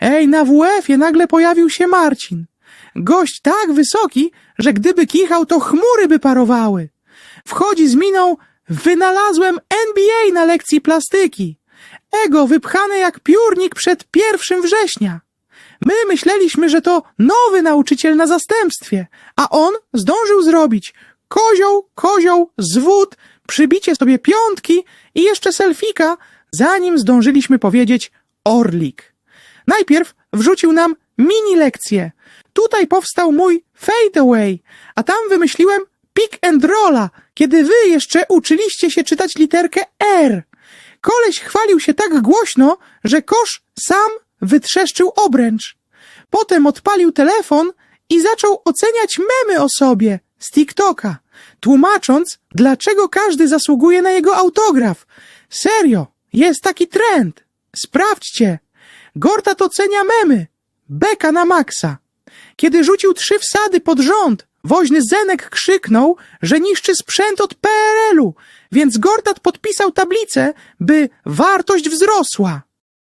Ej, na WF-ie nagle pojawił się Marcin. Gość tak wysoki, że gdyby kichał, to chmury by parowały. Wchodzi z miną, wynalazłem NBA na lekcji plastyki. Ego wypchane jak piórnik przed pierwszym września. My myśleliśmy, że to nowy nauczyciel na zastępstwie, a on zdążył zrobić kozioł, kozioł, zwód, przybicie sobie piątki i jeszcze selfika, zanim zdążyliśmy powiedzieć orlik. Najpierw wrzucił nam mini lekcję. Tutaj powstał mój fadeaway, a tam wymyśliłem pick and rolla, kiedy wy jeszcze uczyliście się czytać literkę R. Koleś chwalił się tak głośno, że kosz sam wytrzeszczył obręcz. Potem odpalił telefon i zaczął oceniać memy o sobie z TikToka, tłumacząc, dlaczego każdy zasługuje na jego autograf. Serio, jest taki trend. Sprawdźcie. Gortat ocenia memy. Beka na maksa. Kiedy rzucił trzy wsady pod rząd, woźny Zenek krzyknął, że niszczy sprzęt od PRL-u, więc Gortat podpisał tablicę, by wartość wzrosła.